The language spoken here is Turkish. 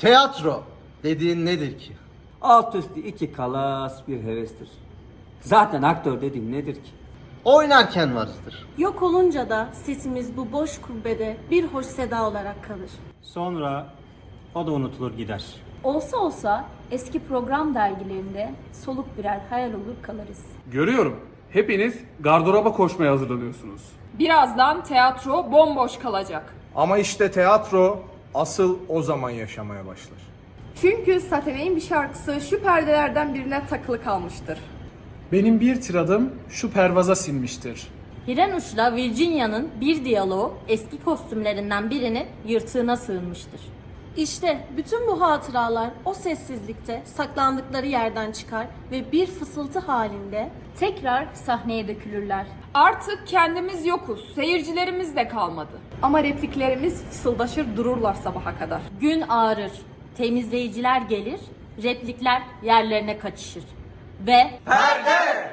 Tiyatro dediğin nedir ki? Alt üstü iki kalas bir hevestir. Zaten aktör dediğin nedir ki? Oynarken varızdır. Yok olunca da sesimiz bu boş kubbede bir hoş seda olarak kalır. Sonra o da unutulur gider. Olsa olsa eski program dergilerinde soluk birer hayal olur kalırız. Görüyorum. Hepiniz gardıroba koşmaya hazırlanıyorsunuz. Birazdan tiyatro bomboş kalacak. Ama işte tiyatro asıl o zaman yaşamaya başlar. Çünkü Satenay'ın bir şarkısı şu perdelerden birine takılı kalmıştır. Benim bir tiradım şu pervaza sinmiştir. Hirenuş'la Virginia'nın bir diyaloğu eski kostümlerinden birinin yırtığına sığınmıştır. İşte bütün bu hatıralar o sessizlikte saklandıkları yerden çıkar ve bir fısıltı halinde Tekrar sahneye dökülürler. Artık kendimiz yokuz, seyircilerimiz de kalmadı. Ama repliklerimiz fısıldaşır dururlar sabaha kadar. Gün ağrır, temizleyiciler gelir, replikler yerlerine kaçışır. Ve Perde!